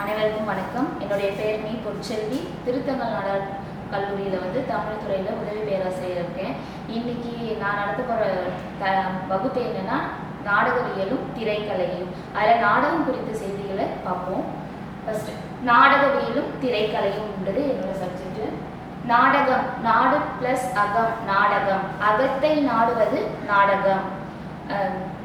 அனைவருக்கும் வணக்கம். என்னுடைய பெயர் மீ பொற்செல்வி. திருத்தங்கல் நாடார் கல்லூரியில் வந்து தமிழ் துறையில் உதவி பேராசிரியர் இருக்கேன். இன்னைக்கு நான் நடத்த போகிற த வகுப்பு என்னன்னா நாடகவியலும் திரைக்கலையும். அதில் நாடகம் குறித்த செய்திகளை பார்ப்போம். ஃபஸ்ட்டு நாடகவியலும் திரைக்கலையும் என்பது என்னோட சப்ஜெக்ட் நாடகம் நாடு ப்ளஸ் அகம் நாடகம். அகத்தை நாடுவது நாடகம். அஹ்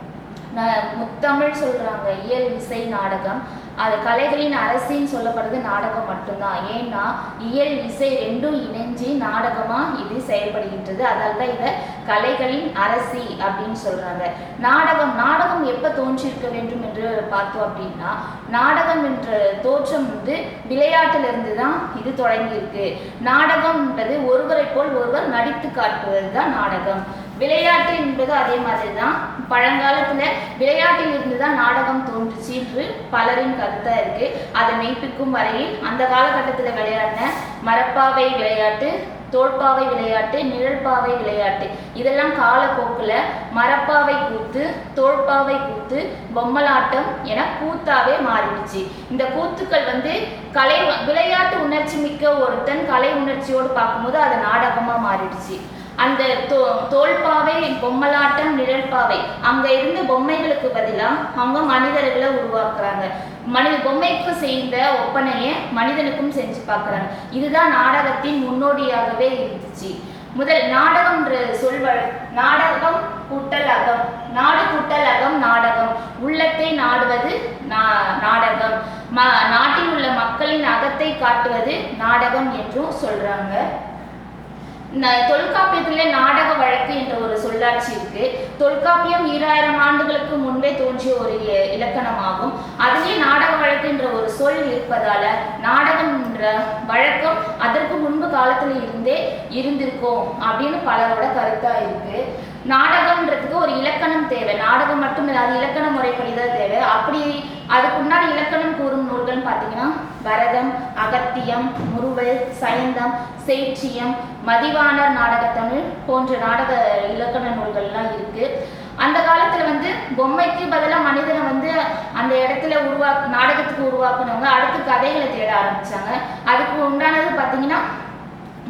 ந- முத்தமிழ் சொல்றாங்க. இயல் இசை நாடகம். அது கலைகளின் அரசின்னு சொல்லப்படுறது நாடகம் மட்டும்தான். ஏன்னா இயல் இசை ரெண்டும் இணைஞ்சு நாடகமா இது செயல்படுகின்றது. அதால் தான் இதை கலைகளின் அரசி அப்படின்னு சொல்றாங்க. நாடகம் நாடகம் எப்ப தோன்றியிருக்க வேண்டும் என்று பார்த்தோம் அப்படின்னா நாடகம் என்ற தோற்றம் வந்து விளையாட்டுல இருந்து தான் இது தொடங்கியிருக்கு. நாடகம்ன்றது ஒருவரை போல் ஒருவர் நடித்து காட்டுவது தான் நாடகம். விளையாட்டு என்பது அதே மாதிரி தான் பழங்காலத்தில் விளையாட்டில் இருந்து தான் நாடகம் தோன்றுச்சு என்று பலரின் கருத்தாக இருக்கு. அதை மெய்ப்பிக்கும் வரையில் அந்த காலகட்டத்தில் விளையாடின மரப்பாவை விளையாட்டு தோல்பாவை விளையாட்டு நிழல்பாவை விளையாட்டு இதெல்லாம் காலப்போக்கில் மரப்பாவை கூத்து தோல்பாவை கூத்து பொம்மலாட்டம் என கூத்தாவே மாறிடுச்சு. இந்த கூத்துக்கள் வந்து கலை விளையாட்டு உணர்ச்சி மிக்க ஒருத்தன் கலை உணர்ச்சியோடு பார்க்கும்போது அது நாடகமா மாறிடுச்சு. அந்த தோ தோல்பாவை பொம்மலாட்டம் நிழல்பாவை. அங்கே இருந்து பொம்மைகளுக்கு பதிலாக அவங்க மனிதர்களை உருவாக்குறாங்க. மனித பொம்மைக்கு செய்த ஒப்பனையை மனிதனுக்கும் செஞ்சு பார்க்குறாங்க இதுதான் நாடகத்தின் முன்னோடியாகவே இருந்துச்சு. முதல் நாடகம்ன்ற சொல் நாடகம் கூட்டல் அகம். நாடு கூட்டல் அகம் நாடகம். உள்ளத்தை நாடுவது நா- நாடகம். ம நாட்டில் உள்ள மக்களின் அகத்தை காட்டுவது நாடகம் என்றும் சொல்றாங்க. தொல்காப்பியத்திலே நாடக வழக்கு என்ற ஒரு சொல்லாட்சி இருக்கு. தொல்காப்பியம் ஈராயிரம் ஆண்டுகளுக்கு முன்பே தோன்றிய ஒரு இ- இலக்கணமாகும். அதிலே நாடக வழக்கு என்ற ஒரு சொல் இருப்பதால நாடகம் என்ற வழக்கம் அதற்கு முன்பு காலத்துல இருந்தே இருந்திருக்கும் அப்படின்னு பலரோட கருத்தா இருக்கு. நாடகம்ன்றதுக்கு ஒரு இலக்கணம் தேவை. நாடகம் மட்டும் இல்லை அது இலக்கண முறைப்படி தான் தேவை. அப்படி அதுக்கு முன்னாடி இலக்கணம் கூறும் நூல்கள்னு பார்த்தீங்கன்னா பரதம் அகத்தியம் முறுவல் சயந்தம் சேற்றியம் மதிவாணர் நாடகத்தமிழ் போன்ற நாடக இலக்கண நூல்கள்லாம் இருக்கு. அந்த காலத்துல வந்து பொம்மைக்கு பதிலாக மனிதனை வந்து அந்த இடத்துல உருவா நாடகத்துக்கு உருவாக்குனவங்க அடுத்து கதைகளை தேட ஆரம்பிச்சாங்க. அதுக்கு உண்டானது பார்த்தீங்கன்னா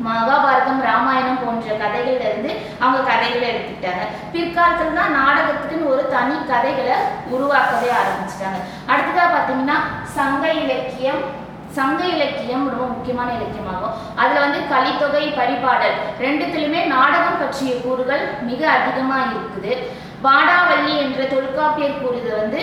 மகாபாரதம் ராமாயணம் போன்ற கதைகள்ல இருந்து அவங்க கதைகளை எடுத்துக்கிட்டாங்க. பிற்காலத்துல தான் நாடகத்துக்குன்னு ஒரு தனி கதைகளை உருவாக்கவே ஆரம்பிச்சிட்டாங்க. அடுத்ததா பார்த்தீங்கன்னா சங்க இலக்கியம் சங்க இலக்கியம் ரொம்ப முக்கியமான இலக்கியமாகும். அதுல வந்து கலித்தொகை பரிபாடல். ரெண்டுத்திலுமே நாடகம் பற்றிய கூறுகள் மிக அதிகமா இருக்குது. வாடாவள்ளி என்ற தொல்காப்பியர் கூறுது வந்து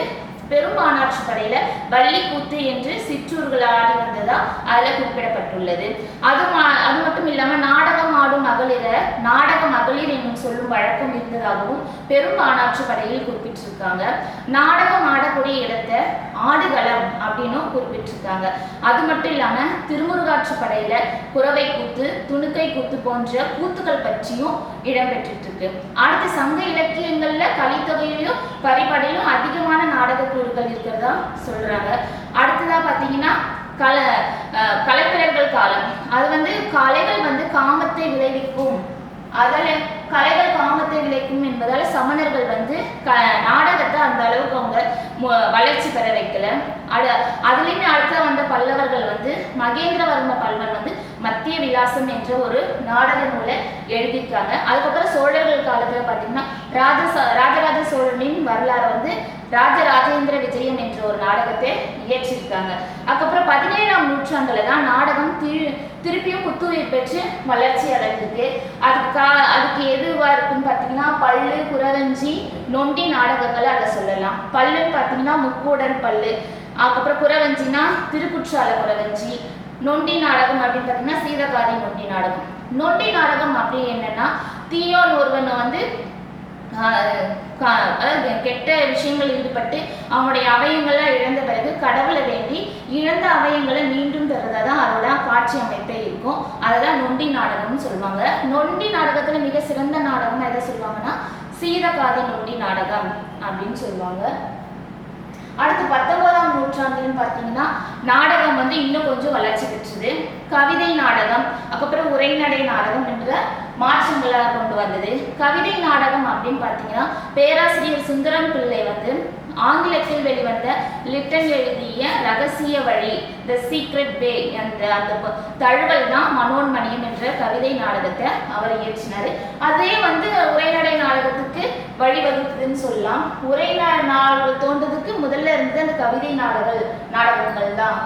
பெரும்பானாட்சி படையில வள்ளிக்கூத்து என்று சிற்றூர்கள் ஆடி வந்ததா அதுல குறிப்பிடப்பட்டுள்ளது. அது அது மட்டும் இல்லாம நாடகம் ஆடும் மகளிர நாடக மகளிர் என்னும் சொல்லும் வழக்கம் இருந்ததாகவும் பெரும்பானாட்சி படையில் குறிப்பிட்டிருக்காங்க. நாடகம் ஆடக்கூடிய இடத்த ஆடுகளம் அப்படின்னும் குறிப்பிட்டிருக்காங்க. அது மட்டும் இல்லாம திருமுருகாற்று படையில குறவை கூத்து துணுக்கை கூத்து போன்ற கூத்துக்கள் பற்றியும் இடம்பெற்றுட்டு இருக்கு அடுத்து சங்க இலக்கியங்கள்ல கலித்தொகையிலும் பரிபாடையிலும் அதிகமான நாடக கூறுகள் இருக்கிறதா சொல்றாங்க. அடுத்ததா பாத்தீங்கன்னா கல கலைப்பிரர்கள் காலம். அது வந்து கலைகள் வந்து காமத்தை விளைவிக்கும். அதில் கலைகள் காமத்தை விளைக்கும் என்பதால் சமணர்கள் வந்து க நாடகத்தை அந்த அளவுக்கு அவங்க வளர்ச்சி பெற வைக்கல. அட அதுலேயுமே அடுத்த வந்த பல்லவர்கள் வந்து மகேந்திரவர்ம பல்லவன் வந்து மத்திய விலாசம் என்ற ஒரு நாடக நூலை எழுதியிருக்காங்க. அதுக்கப்புறம் சோழர்கள் காலத்தில் பார்த்தீங்கன்னா ராஜ ராஜராஜ சோழனின் வரலாறு வந்து ராஜராஜேந்திர விஜயம் என்ற ஒரு நாடகத்தை இயற்றியிருக்காங்க அதுக்கப்புறம் பதினேழாம் நூற்றாண்டுல தான் நாடகம் திரு திருப்பியும் புத்துயிர் பெற்று வளர்ச்சி அடைஞ்சிருக்கு. அதுக்கு கா- அதுக்கு எதுவா இருக்குன்னு பார்த்தீங்கன்னா பல்லு குறவஞ்சி நொண்டி நாடகங்கள் அதை சொல்லலாம். பல்லுன்னு பார்த்தீங்கன்னா முக்கோடன் பல்லு. அதுக்கப்புறம் குரவஞ்சினா திருக்குற்றால குரவஞ்சி நொண்டி நாடகம் அப்படின்னு பார்த்தீங்கன்னா சீதகாதி நொண்டி நாடகம். நொண்டி நாடகம் அப்படி என்னன்னா தீயோன் ஒருவனை வந்து அதாவது கெட்ட விஷயங்கள் ஈடுபட்டு அவனுடைய அவயங்களை இழந்த பிறகு கடவுளை வேண்டி இழந்த அவயங்களை மீண்டும் பெறுறதா தான் அதோட காட்சி அமைப்பே இருக்கும். அதை தான் நொண்டி நாடகம்னு சொல்லுவாங்க. நொண்டி நாடகத்துல மிக சிறந்த நாடகம் எதை சொல்லுவாங்கன்னா சீதகாதி நொண்டி நாடகம் அப்படின்னு சொல்லுவாங்க. அடுத்து பத்தொன்பதாம் நூற்றாண்டுன்னு பார்த்தீங்கன்னா நாடகம் வந்து இன்னும் கொஞ்சம் வளர்ச்சி பெற்றது. கவிதை நாடகம் அதுக்கப்புறம் உரைநடை நாடகம் என்ற மாற்றங்களாக கொண்டு வந்தது. கவிதை நாடகம் அப்படின்னு பார்த்தீங்கன்னா பேராசிரியர் சுந்தரம் பிள்ளை வந்து ஆங்கிலத்தில் வெளிவந்த லிட்டன் எழுதிய ரகசிய வழி த சீக்ரெட் வே அந்த அந்த தழுவல் தான் மனோன்மணியம் என்ற கவிதை நாடகத்தை அவர் இயற்றினார். அதே வந்து உரைநடை நாடகத்துக்கு வழிவகுத்ததுன்னு சொல்லலாம். உரைநடை நாடகம் தோன்றதுக்கு முதல்ல இருந்து அந்த கவிதை நாடகங்கள் நாடகங்கள் தான்.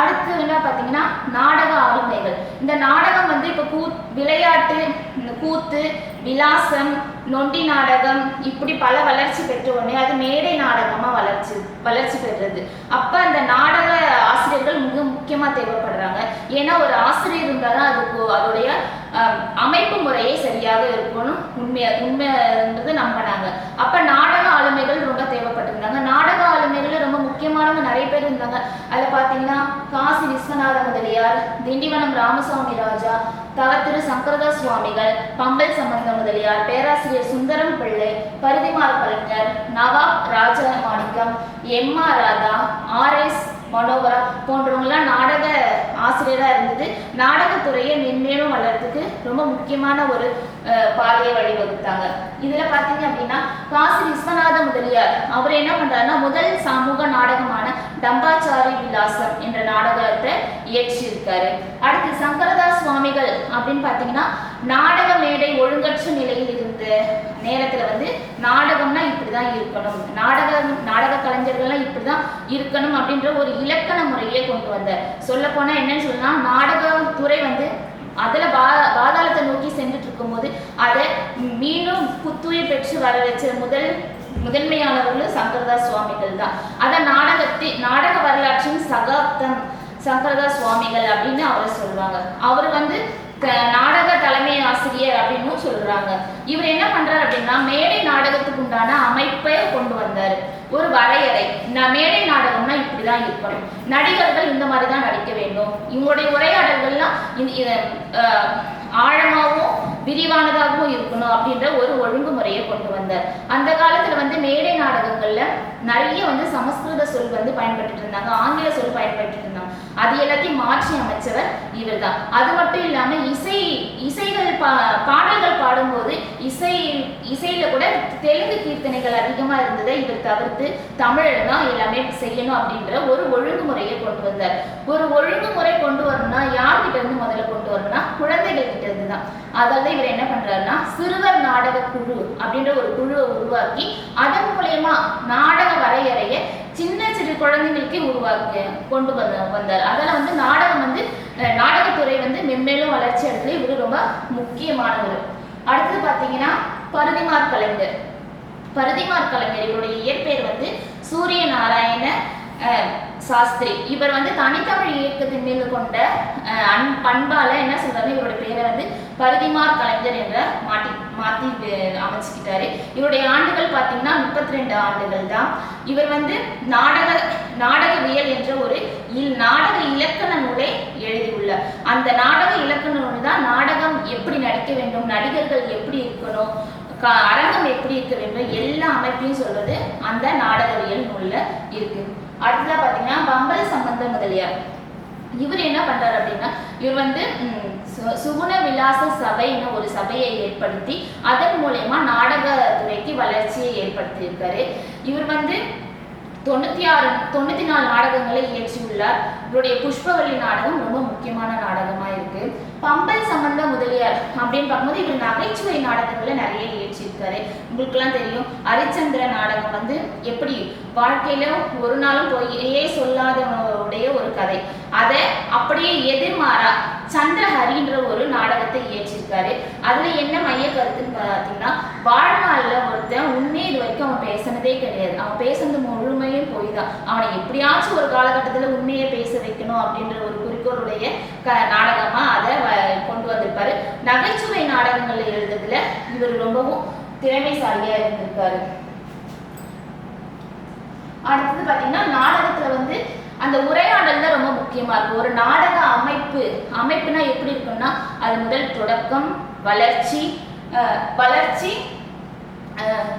அடுத்து என்ன பார்த்தீங்கன்னா நாடக ஆளுமைகள். இந்த நாடகம் வந்து இப்போ கூ விளையாட்டு இந்த கூத்து விலாசம் நொண்டி நாடகம் இப்படி பல வளர்ச்சி பெற்ற உடனே அது மேடை நாடகமாக வளர்ச்சி வளர்ச்சி பெறுறது. அப்போ அந்த நாடக ஆசிரியர்கள் மிக முக்கியமா தேவைப்படுறாங்க. ஏன்னா ஒரு ஆசிரியர் இருந்தால் தான் அதுக்கு அதோடைய அமைப்பு முறையே சரியாக இருக்கணும் உண்மையா உண்மைன்றது நம்பினாங்க. அப்ப நாடக ஆளுமைகள் ரொம்ப தேவைப்பட்டிருந்தாங்க. நாடக ஆளுமைகள் ரொம்ப முக்கியமானவங்க நிறைய பேர் இருந்தாங்க. அதில் பாத்தீங்கன்னா காசி விஸ்வநாத முதலியார் திண்டிவனம் ராமசாமி ராஜா தவ திரு சங்கரதா சுவாமிகள் பம்பல் சம்பந்த முதலியார் பேராசிரியர் Sundaram Pillai Parithimar Kalaignar Nawab Rajamanickam M R Radha R S Manohar ஆசிரியராக இருந்தது. நாடகத்துறையை மென்மேலும் வளர்றதுக்கு ரொம்ப முக்கியமான ஒரு பாதையை வழிவகுத்தாங்க. இதில் பார்த்தீங்க அப்படின்னா காசி விஸ்வநாத முதலியார். அவர் என்ன பண்ணுறாருன்னா முதல் சமூக நாடகமான டம்பாச்சாரி விலாசம் என்ற நாடகத்தை இயற்றியிருக்காரு. அடுத்து சங்கரதாஸ் சுவாமிகள் அப்படின்னு பார்த்தீங்கன்னா நாடக மேடை ஒழுங்கற்ற நிலையில் இருந்த நேரத்தில் வந்து நாடகம்னா இப்படிதான் இருக்கணும். நாடக நாடக கலைஞர்கள்லாம் இப்படிதான் இருக்கணும் அப்படின்ற ஒரு இலக்கண முறையே கொண்டு வந்தார். சொல்ல போனா என்னன்னு சொன்னா நாடகத்துறை வந்து அதுல பா பாதாளத்தை நோக்கி சென்றுட்டு இருக்கும்போது அதை மீண்டும் புத்துயிர் பெற்று வர வச்ச முதல் முதன்மையானவர்களும் சங்கரதாஸ் சுவாமிகள் தான் அதை நாடகத்தை நாடக வரலாற்றின் சகாப்தம் சங்கரதாஸ் சுவாமிகள் அப்படின்னு அவரை சொல்லுவாங்க. அவர் வந்து க- நாடக தலைமை ஆசிரியர் அப்படின்னு சொல்றாங்க. இவர் என்ன பண்றாரு அப்படின்னா மேடை நாடகத்துக்கு உண்டான அமைப்பை கொண்டு வந்தார். ஒரு வரையறை. நான் மேடை நாடகம்னா இப்படிதான் இருக்கணும். நடிகர்கள் இந்த மாதிரி தான் நடிக்க வேண்டும். இவங்களுடைய உரையாடல்கள்லாம் இந்த ஆழமாகவும் விரிவானதாகவும் இருக்கணும் அப்படின்ற ஒரு ஒழுங்குமுறையை கொண்டு வந்தார் அந்த காலத்துல வந்து மேடை நாடகம் நாடகங்கள்ல நிறைய வந்து சமஸ்கிருத சொல் வந்து பயன்பட்டு இருந்தாங்க. ஆங்கில சொல் பயன்பட்டு இருந்தாங்க. அது எல்லாத்தையும் மாற்றி அமைச்சவர் இவர் தான் அது மட்டும் இல்லாம இசை இசைகள் பா பாடல்கள் பாடும்போது இசை இசையில கூட தெலுங்கு கீர்த்தனைகள் அதிகமா இருந்ததை இவர் தவிர்த்து தமிழ்ல தான் எல்லாமே செய்யணும் அப்படின்ற ஒரு ஒழுங்குமுறையை கொண்டு வந்தார். ஒரு ஒழுங்குமுறை கொண்டு வரணும்னா யார்கிட்ட இருந்து முதல்ல கொண்டு வரணும்னா குழந்தைகள் கிட்ட இருந்து தான் அதாவது இவர் என்ன பண்றாருன்னா சிறுவர் நாடக குழு அப்படின்ற ஒரு குழுவை உருவாக்கி அதன் மூலயமா நாடக வரையறைய சின்ன சிறு குழந்தைங்களுக்கே உருவாக்க கொண்டு வந்த வந்தார். அதில் வந்து நாடகம் வந்து நாடகத்துறை வந்து மென்மேலும் வளர்ச்சி அடைஞ்சதுல இவர் ரொம்ப முக்கியமானவர். அடுத்து பார்த்தீங்கன்னா பருதிமார் கலைஞர். பருதிமார் கலைஞர் இவருடைய இயற்பெயர் வந்து சூரிய நாராயண சாஸ்திரி. இவர் வந்து தனித்தமிழ் இயக்கத்தின் மீது கொண்ட அன் பண்பால என்ன சொல்றாரு இவருடைய பேரை வந்து பருதிமார் கலைஞர் என்ற மாட்டி மாத்தி அமைச்சுக்கிட்டாரு. இவருடைய ஆண்டுகள் பார்த்தீங்கன்னா முப்பத்தி ரெண்டு ஆண்டுகள் தான். இவர் வந்து நாடக நாடகவியல் என்ற ஒரு இல் நாடக இலக்கண நூலை எழுதியுள்ளார். அந்த நாடக இலக்கண நூல் தான் நாடகம் எப்படி நடிக்க வேண்டும் நடிகர்கள் எப்படி இருக்கணும் க- அரங்கம் எப்படி இருக்க வேண்டும் எல்லா அமைப்பையும் சொல்றது அந்த நாடகவியல் நூல்ல இருக்கு. அடுத்ததா பாத்தீங்கன்னா பம்பல் சம்பந்த முதலியார் இவர் என்ன பண்றாரு அப்படின்னா இவர் வந்து சு- சுகுண விலாச சபைன்னு ஒரு சபையை ஏற்படுத்தி அதன் மூலயமா நாடகத்துறைக்கு வளர்ச்சியை ஏற்படுத்தி இருக்காரு இவர் வந்து தொண்ணூத்தி ஆறு தொண்ணூத்தி நாலு நாடகங்களை இயற்றியுள்ளார். இவருடைய புஷ்பவல்லி நாடகம் ரொம்ப முக்கியமான நாடகமா இருக்கு. பம்பல் சம்பந்த முதலியார் அப்படின்னு பார்க்கும்போது இவர் நகைச்சுவை நாடகங்களை நிறைய இயற்றியிருக்காரு உங்களுக்கெல்லாம் தெரியும் ஹரிச்சந்திர நாடகம் வந்து எப்படி வாழ்க்கையில ஒரு நாளும் பொய்யே சொல்லாதவனுடைய ஒரு கதை. அதை அப்படியே எதிர்மாறா சந்திரஹரின்ற ஒரு நாடகத்தை இயற்றியிருக்காரு அதுல என்ன மைய கருத்துன்னு பார்த்தீங்கன்னா வாழ்நாள்ல ஒருத்தன் உண்மையை இது வரைக்கும் அவன் பேசினதே கிடையாது. அவன் பேசுனது முழுமையும் பொய் தான் அவனை எப்படியாச்சும் ஒரு காலகட்டத்துல உண்மையை பேச வைக்கணும் அப்படின்ற ஒரு குறிக்கோளுடைய க நாடகமா அதை கொண்டு வந்திருப்பாரு. நகைச்சுவை நாடகங்கள் எழுதுறதுல இவர் ரொம்பவும் திறமைசாலியா இருந்திருக்காரு அடுத்தது பாத்தீங்கன்னா நாடகத்துல வந்து அந்த உரையாடல் தான் ரொம்ப முக்கியமா இருக்கும். ஒரு நாடக அமைப்பு அமைப்புனா எப்படி இருக்கும்னா அது முதல் தொடக்கம் வளர்ச்சி அஹ், வளர்ச்சி அஹ்,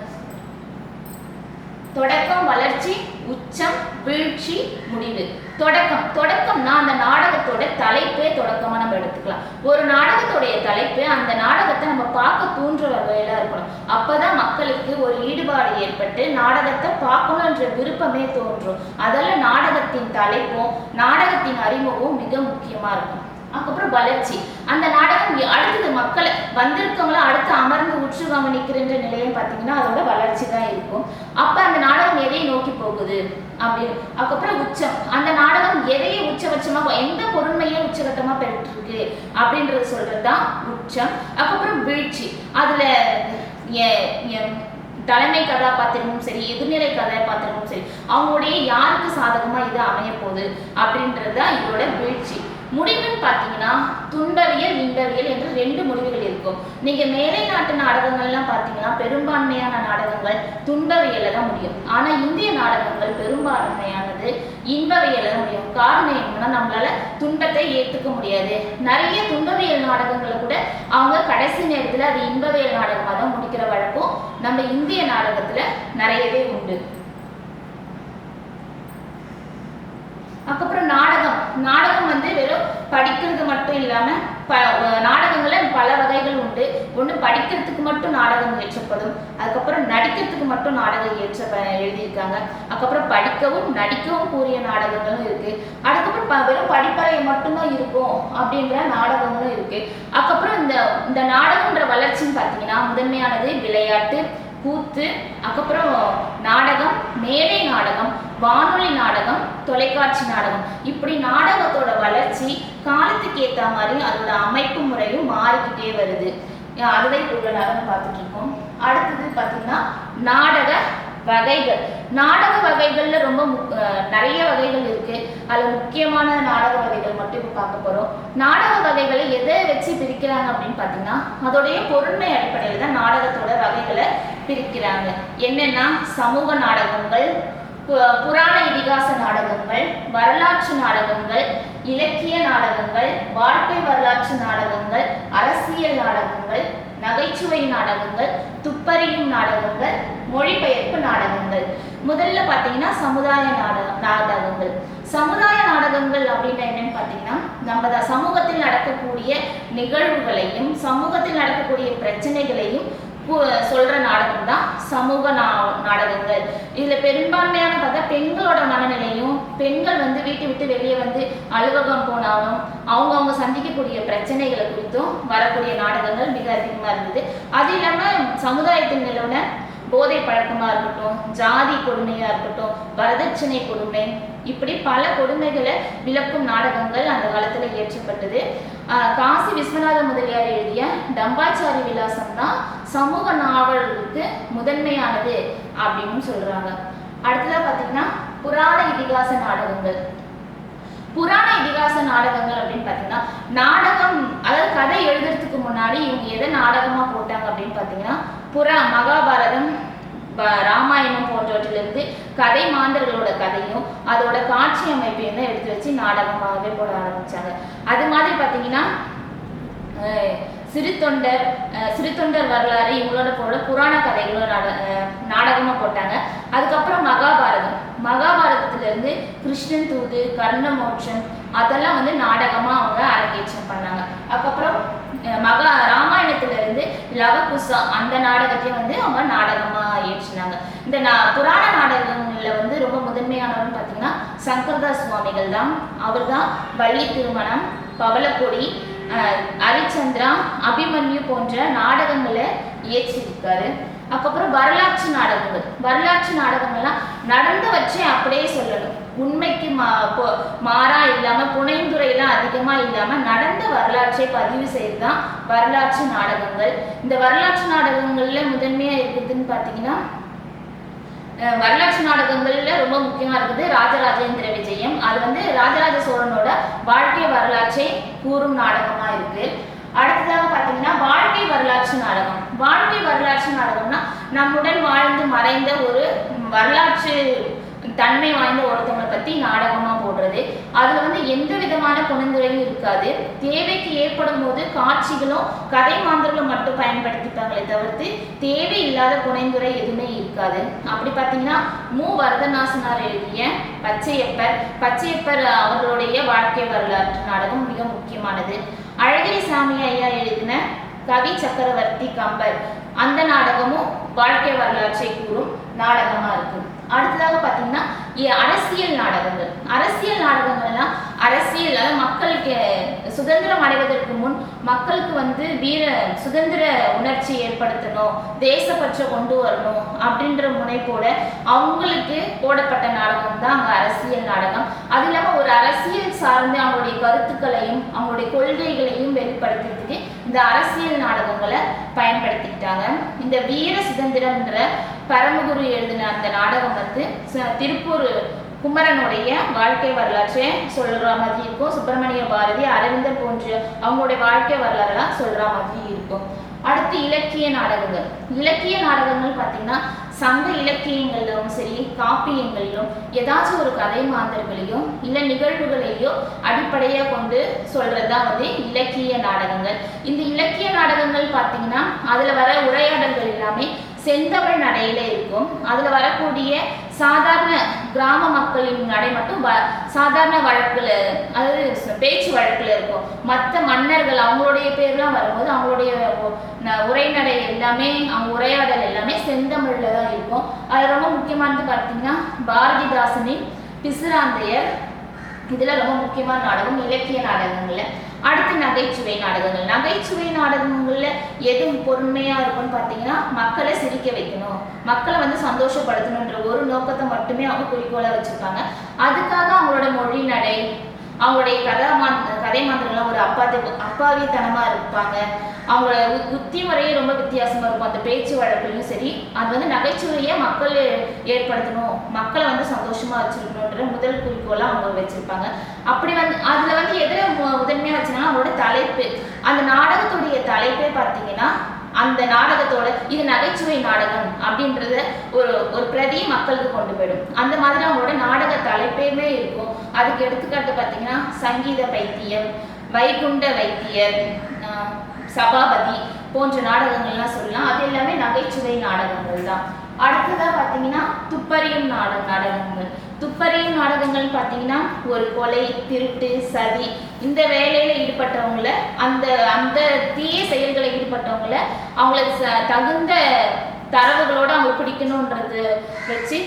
தொடக்கம் வளர்ச்சி உச்சம் வீழ்ச்சி முடிவு. தொடக்கம். தொடக்கம்னா அந்த நாடகத்தோட தலைப்பே தொடக்கமாக நம்ம எடுத்துக்கலாம். ஒரு நாடகத்துடைய தலைப்பு அந்த நாடகத்தை நம்ம பார்க்க தூண்டுற வகையில இருக்கணும். அப்பதான் மக்களுக்கு ஒரு ஈடுபாடு ஏற்பட்டு நாடகத்தை பார்க்கணுன்ற விருப்பமே தோன்றும். அதெல்லாம் நாடகத்தின் தலைப்பும் நாடகத்தின் அறிமுகமும் மிக முக்கியமாக இருக்கும் அதுக்கப்புறம் வளர்ச்சி. அந்த நாடகம் அடுத்தது மக்களை வந்திருக்கவங்கள அடுத்து அமர்ந்து உற்று கவனிக்கிறன்ற நிலையம் பார்த்தீங்கன்னா அதோட வளர்ச்சி தான் இருக்கும். அப்போ அந்த நாடகம் எதை நோக்கி போகுது? அப்படின்னு. அதுக்கப்புறம் உச்சம். அந்த நாடகம் எதையை உச்சபட்சமாக எந்த பொருண்மையை உச்சகட்டமாக பெற்றிருக்கு? அப்படின்றது சொல்றதுதான் உச்சம். அதுக்கப்புறம் வீழ்ச்சி. அதில் தலைமை கதாபாத்திரமும் சரி எதிர்நிலை கதாபாத்திரமும் சரி அவங்களுடைய யாருக்கு சாதகமாக இது அமைய போகுது? அப்படின்றது தான் இதோட வீழ்ச்சி. முடிவுன்னு பார்த்தீங்கன்னா துன்பவியல் இன்பவியல் என்று ரெண்டு முடிவுகள் இருக்கும். நீங்க மேலை நாட்டு நாடகங்கள்லாம் பார்த்தீங்கன்னா பெரும்பான்மையான நாடகங்கள் துன்பவியல தான் முடியும். ஆனா இந்திய நாடகங்கள் பெரும்பான்மையானது இன்பவியல தான் முடியும். காரணம் என்னன்னா நம்மளால துன்பத்தை ஏத்துக்க முடியாது. நிறைய துன்பவியல் நாடகங்களை கூட அவங்க கடைசி நேரத்துல அது இன்பவியல் நாடகமாக தான் முடிக்கிற வழக்கம் நம்ம இந்திய நாடகத்துல நிறையவே உண்டு அதுக்கப்புறம் நாடகம் நாடகம் வந்து வெறும் படிக்கிறது மட்டும் இல்லாம ப நாடகங்களில் பல வகைகள் உண்டு. ஒன்று படிக்கிறதுக்கு மட்டும் நாடகம் இயற்றப்படும். அதுக்கப்புறம் நடிக்கிறதுக்கு மட்டும் நாடகம் இயற்ற எழுதியிருக்காங்க. அதுக்கப்புறம் படிக்கவும் நடிக்கவும் கூடிய நாடகங்களும் இருக்குது அதுக்கப்புறம் ப- வெறும் படிப்பறை மட்டும்தான் இருக்கும் அப்படின்ற நாடகங்களும் இருக்குது அதுக்கப்புறம் இந்த இந்த நாடகம்ன்ற வளர்ச்சின்னு பார்த்தீங்கன்னா முதன்மையானது விளையாட்டு கூத்து அதுக்கப்புறம் நாடகம் மேடை நாடகம் வானொலி நாடகம் தொலைக்காட்சி நாடகம். இப்படி நாடகத்தோட வளர்ச்சி காலத்துக்கு ஏற்ற மாதிரி அதோட அமைப்பு முறையும் மாறிக்கிட்டே வருது. அதுவே அதுதான் இப்போ இவ்வளோ பார்த்துட்டு இருக்கோம். அடுத்தது பார்த்தீங்கன்னா நாடக வகைகள். நாடக வகைகள்ல ரொம்ப நிறைய வகைகள் இருக்கு. அதுல முக்கியமான நாடக வகைகள் மட்டும் இப்போ பார்க்க போறோம். நாடக வகைகளை எதை வச்சு பிரிக்கிறாங்க அப்படின்னு பார்த்தீங்கன்னா அதோடைய பொருண்மை அடிப்படையில் தான் நாடகத்தோட வகைகளை பிரிக்கிறாங்க. என்னன்னா சமூக நாடகங்கள் புராண இதிகாச நாடகங்கள் வரலாற்று நாடகங்கள் இலக்கிய நாடகங்கள் வாழ்க்கை வரலாற்று நாடகங்கள் அரசியல் நாடகங்கள் நகைச்சுவை நாடகங்கள் துப்பறியும் நாடகங்கள் மொழிபெயர்ப்பு நாடகங்கள். முதல்ல பார்த்தீங்கன்னா சமுதாய நாடக நாடகங்கள். சமுதாய நாடகங்கள் அப்படின்னா என்னன்னு பார்த்தீங்கன்னா நம்ம சமூகத்தில் நடக்கக்கூடிய நிகழ்வுகளையும் சமூகத்தில் நடக்கக்கூடிய பிரச்சனைகளையும் சொல்கிற சொல்ற நாடகம் தான் சமூக நா- நாடகங்கள். இதுல பெரும்பான்மையான பார்த்தா பெண்களோட மனநிலையும் பெண்கள் வந்து வீட்டை விட்டு வெளியே வந்து அலுவலகம் போனாலும் அவங்க அவங்க சந்திக்கக்கூடிய பிரச்சனைகளை குறித்தும் வரக்கூடிய நாடகங்கள் மிக அதிகமா இருந்தது. அது இல்லாம சமுதாயத்தின் நிலவுன போதை பழக்கமா இருக்கட்டும் ஜாதி கொடுமையா இருக்கட்டும் வரதட்சணை கொடுமை இப்படி பல கொடுமைகளை விளக்கும் நாடகங்கள் அந்த காலத்துல இயற்றப்பட்டது. காசி விஸ்வநாத முதலியார் எழுதிய டம்பாச்சாரி விலாசம் தான் சமூக நாவல்களுக்கு முதன்மையானது அப்படின்னு சொல்றாங்க. அடுத்ததா பாத்தீங்கன்னா புராண இதிகாச நாடகங்கள். புராண இதிகாச நாடகங்கள் அப்படின்னு பார்த்தீங்கன்னா நாடகம் அதாவது கதை எழுதுறதுக்கு முன்னாடி இவங்க எதை நாடகமா போட்டாங்க அப்படின்னு பார்த்தீங்கன்னா புறா மகாபாரதம் ராமாயணம் போன்றவற்றிலிருந்து கதை மாந்தர்களோட கதையும் அதோட காட்சி அமைப்பையும் தான் எடுத்து வச்சு நாடகமாகவே போட ஆரம்பிச்சாங்க. அது மாதிரி பார்த்தீங்கன்னா சிறு தொண்டர் சிறு தொண்டர் வரலாறு இவங்களோட போட புராண கதைகளும் நாட நாடகமாக போட்டாங்க. அதுக்கப்புறம் மகாபாரதம். மகாபாரதத்துலேருந்து கிருஷ்ணன் தூது கர்ண மோட்சம் அதெல்லாம் வந்து நாடகமாக அவங்க அரங்கேற்றம் பண்ணாங்க. அதுக்கப்புறம் மகா ராமாயணத்துலேருந்து லவகுசா அந்த நாடகத்தையும் வந்து அவங்க நாடகமாக இயற்றினாங்க இந்த நா புராண நாடகங்கள்ல வந்து ரொம்ப முதன்மையானவர்னு பார்த்தீங்கன்னா சங்கர்தாஸ் சுவாமிகள் தான். அவர் தான் வள்ளி திருமணம் பவளக்கொடி அஹ் ஹரிச்சந்திரா அபிமன்யு போன்ற நாடகங்களை இயற்றியிருக்காரு. அதுக்கப்புறம் வரலாற்று நாடகங்கள். வரலாற்று நாடகங்கள்லாம் நடந்தவற்றை அப்படியே சொல்லணும். உண்மைக்கு மா மாறா இல்லாம புனைந்துரையெல்லாம் அதிகமா இல்லாம நடந்த வரலாற்றை பதிவு செய்து தான் வரலாற்று நாடகங்கள். இந்த வரலாற்று நாடகங்கள்ல முதன்மையா இருக்குதுன்னு பார்த்தீங்கன்னா அஹ் வரலாற்று நாடகங்கள்ல ரொம்ப முக்கியமா இருக்குது ராஜராஜேந்திர விஜயம். அது வந்து ராஜராஜ சோழனோட வாழ்க்கை வரலாற்றை கூறும் நாடகமா இருக்கு. அடுத்ததாக பார்த்தீங்கன்னா வாழ்க்கை வரலாற்று நாடகம். வாழ்க்கை வரலாற்று நாடகம்னா நம்முடன் வாழ்ந்து மறைந்த ஒரு வரலாற்று தன்மை வாய்ந்த ஒருத்தவங்களை பத்தி நாடகமா போடுறது. அதுல வந்து எந்த விதமான விதமான இருக்காது. தேவைக்கு ஏற்படும் போது காட்சிகளும் கதை மாந்தர்களும் மட்டும் பயன்படுத்திப்பாங்களே தவிர்த்து தேவை இல்லாத புனைந்துரை எதுவுமே இருக்காது. அப்படி பார்த்தீங்கன்னா மு. வரதநாசனார் எழுதிய பச்சையப்பர் பச்சையப்பர் அவர்களுடைய வாழ்க்கை வரலாற்று நாடகம் மிக முக்கியமானது. அழகிரி சாமி ஐயா எழுதின கவி சக்கரவர்த்தி கம்பர். அந்த நாடகமும் வாழ்க்கை வரலாற்றை கூறும் நாடகமா இருக்கும். அடுத்ததாக பார்த்தீங்கன்னா அரசியல் நாடகங்கள். அரசியல் நாடகங்கள்லாம் அரசியல் அதாவது மக்களுக்கு சுதந்திரம் அடைவதற்கு முன் மக்களுக்கு வந்து வீர சுதந்திர உணர்ச்சி ஏற்படுத்தணும் தேசப்பற்றை கொண்டு வரணும் அப்படின்ற முனைப்போட அவங்களுக்கு போடப்பட்ட நாடகம் தான் அங்கே அரசியல் நாடகம். அது இல்லாமல் ஒரு அரசியல் சார்ந்து அவங்களுடைய கருத்துக்களையும் அவங்களுடைய கொள்கைகளையும் வெளிப்படுத்துறதுக்கு இந்த அரசியல் நாடகங்களை பயன்படுத்திக்கிட்டாங்க. இந்த வீர சுதந்திரம்ன்ற பரமகுரு எழுதின அந்த நாடகம் வந்து ச- திருப்பூர் குமரனுடைய வாழ்க்கை வரலாற்றை சொல்ற மாதிரி இருக்கும். சுப்பிரமணிய பாரதி அரவிந்தர் போன்ற அவங்களுடைய வாழ்க்கை வரலாறுலாம் சொல்ற மாதிரி இருக்கும். அடுத்து இலக்கிய நாடகங்கள். இலக்கிய நாடகங்கள் பார்த்தீங்கன்னா சங்க இலக்கியங்களிலும் சரி காப்பியங்களிலும் ஏதாச்சும் ஒரு கதை மாந்தர்களையும் இல்லை நிகழ்வுகளையோ அடிப்படையாக கொண்டு சொல்றதுதான் வந்து இலக்கிய நாடகங்கள். இந்த இலக்கிய நாடகங்கள் பார்த்தீங்கன்னா அதில் வர உரையாடல்கள் எல்லாமே செந்தமிழ் நடையில இருக்கும். அதில் வரக்கூடிய சாதாரண கிராம மக்களின் நடை மட்டும் வ சாதாரண வழக்குல அதாவது பேச்சு வழக்குல இருக்கும். மற்ற மன்னர்கள் அவங்களுடைய பேர்லாம் வரும்போது அவங்களுடைய ந- உரைநடை எல்லாமே அவங்க உரையாடல் எல்லாமே செந்தமிழ்ல தான் இருக்கும். அது ரொம்ப முக்கியமானது பார்த்தீங்கன்னா பாரதிதாசனின் பிசுராந்தையர். இதுல ரொம்ப முக்கியமான நாடகம் இலக்கிய நாடகங்கள்ல. அடுத்து நகைச்சுவை நாடகங்கள். நகைச்சுவை நாடகங்கள்ல எது பொறுமையா இருக்கும்னு பார்த்தீங்கன்னா மக்களை சிரிக்க வைக்கணும். மக்களை வந்து சந்தோஷப்படுத்தணுன்ற ஒரு நோக்கத்தை மட்டுமே அவங்க குறிக்கோளாக வச்சுருக்காங்க. அதுக்காக அவங்களோட மொழி நடை அவங்களுடைய கதாமா கதை மாந்திரம்லாம் ஒரு அப்பாத்தி அப்பாவித்தனமாக இருப்பாங்க. அவங்களோட உத்தி முறையே ரொம்ப வித்தியாசமாக இருக்கும். அந்த பேச்சு வழக்குலையும் சரி அது வந்து நகைச்சுவையை மக்கள் ஏற்படுத்தணும். மக்களை வந்து சந்தோஷமாக வச்சிருக்கணுன்ற முதல் குறிக்கோளாக அவங்க வச்சுருப்பாங்க. அப்படி வந்து அதில் வந்து எதில் மு- முதன்மையா வச்சாங்கன்னா அவங்களோட தலைப்பு. அந்த நாடகத்துடைய தலைப்பே பார்த்தீங்கன்னா அந்த நாடகத்தோட இது நகைச்சுவை நாடகம் அப்படின்றத ஒரு ஒரு பிரதி மக்களுக்கு கொண்டு போயிடும். அந்த மாதிரி அவங்களோட நாடக தலைப்பேமே இருக்கும். அதுக்கு எடுத்துக்காட்டு பார்த்தீங்கன்னா சங்கீத பைத்தியம் வைகுண்ட வைத்தியர் சபாபதி போன்ற நாடகங்கள்லாம் சொல்லலாம். அது எல்லாமே நகைச்சுவை நாடகங்கள் தான். அடுத்ததாக பார்த்தீங்கன்னா துப்பறியும் நாடக நாடகங்கள். துப்பறியும் நாடகங்கள்னு பார்த்தீங்கன்னா ஒரு கொலை திருட்டு சதி இந்த வேலையில ஈடுபட்டவங்கள அந்த அந்த தீய செயல்களை ஈடுபட்டவங்கள அவங்களுக்கு ச- தகுந்த தரவுகளோட அவங்க பிடிக்கணுன்றது வச்சு